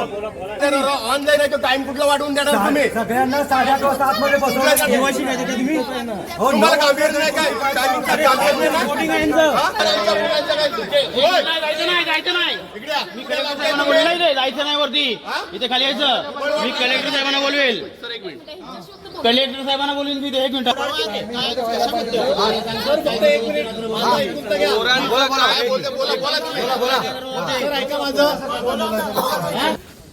Online आहे तो time कुठला वाढवून देणार तुम्ही सगळ्यांना साडेआठ वाजता आतमध्ये बसवलं देता तुम्ही तुम्हाला गांभीर्य नाही काय टायमिंगचा गांभीर्य नाही ना? हा? मुलांचं काय तुमचे? होय. जायचं नाही जायचं नाही इकडे या. मी कलेक्टर साहेबांना बोललो नाही रे जायचं नाही वरती इथे खाली यायचं मी कलेक्टर साहेबांना बोलवेल सर एक मिनिट कलेक्टर साहेबांना मी इथे एक मिनिट.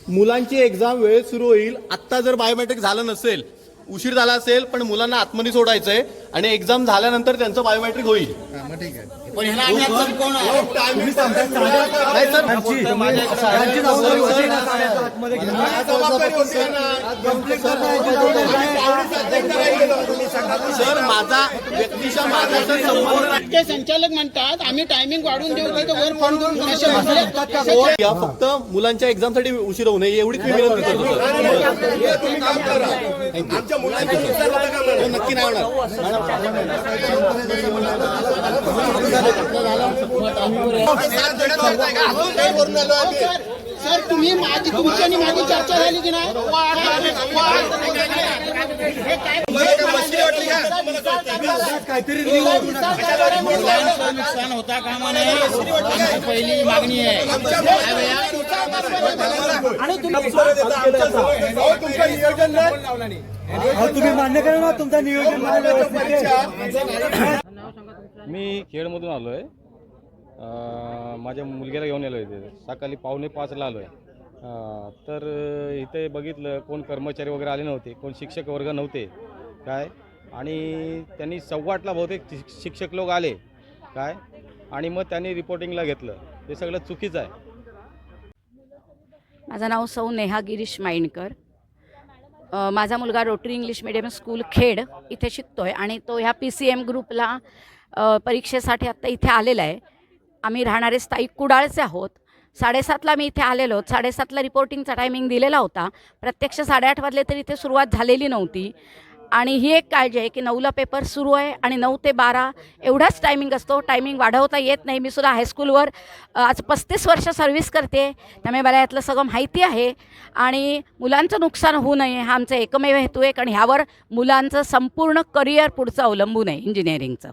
मुलांची एक्झाम वेळेत सुरू होईल आत्ता जर बायोमेट्रिक झालं नसेल उशीर झाला असेल पण मुलांना आतमध्ये सोडायचंय आणि एक्झाम झाल्यानंतर त्यांचं बायोमेट्रिक होईल पण ह्याला आम्ही आता सर माझा माझा सर संबंध नाही. ते संचालक म्हणतात आम्ही टायमिंग वाढवून देऊ नाही तर वर फोन करून असे म्हणले. या फक्त मुलांच्या एक्झामसाठी उशीर होऊ नये एवढीच मी विनंती करतो आमच्या मुलांच्या होतं का मॅडम? नक्की नाही होणार अजून काही वरून आलो आम्ही. सर सर तुम्ही माझी तुमची आणि माझी चर्चा झाली की नाही हे काय तुम्हाला काय मस्ती वाटली का? काहीतरी मुलांचं नुकसान होता कामा नये आमची पहिली मागणी आहे. आणि तुमचं नियोजन नाही अहो, तुम्ही मान्य करा ना तुमचं. नियोजन. मी खेडमधून आलो आहे माझ्या मुलग्याला घेऊन आलो इथे. सकाळी पावणे पाचला आलो आहे तर इथे बघितलं कोण कर्मचारी वगैरे आले नव्हते कोण शिक्षक वर्ग नव्हते. काय? आणि त्यांनी सव्वाटला बहुतेक शिक- शिक्षक लोक आले. काय? आणि मग त्यांनी रिपोर्टिंगला घेतलं. हे सगळं चुकीचं आहे. माझं नाव सौ नेहा गिरीश माइंडकर माझा मुलगा Rotary English medium school Khed इथे शिकतो आहे आणि तो ह्या पी सी एम ग्रुपला परीक्षेसाठी आत्ता इथे आलेला आहे. आम्ही राहणारे स्थायिक कुडाळचे आहोत. साडेसातला मी इथे आलेलो साडेसातला रिपोर्टिंगचा टायमिंग दिलेला होता. प्रत्यक्ष साडेआठ वाजले तरी इथे सुरुवात झालेली नव्हती. आणि ही एक काळजी आहे की नऊला पेपर सुरू आहे आणि नऊ ते बारा एवढाच टायमिंग असतो. टायमिंग वाढवता येत नाही. मी सुद्धा हायस्कूलवर आज पस्तीस वर्ष सर्व्हिस करते. त्यामुळे मला यातलं सगळं माहिती आहे. आणि मुलांचं नुकसान होऊ नये हा आमचा एकमेव हेतू आहे. कारण ह्यावर मुलांचं संपूर्ण करिअर पुढचं अवलंबून आहे इंजिनिअरिंगचं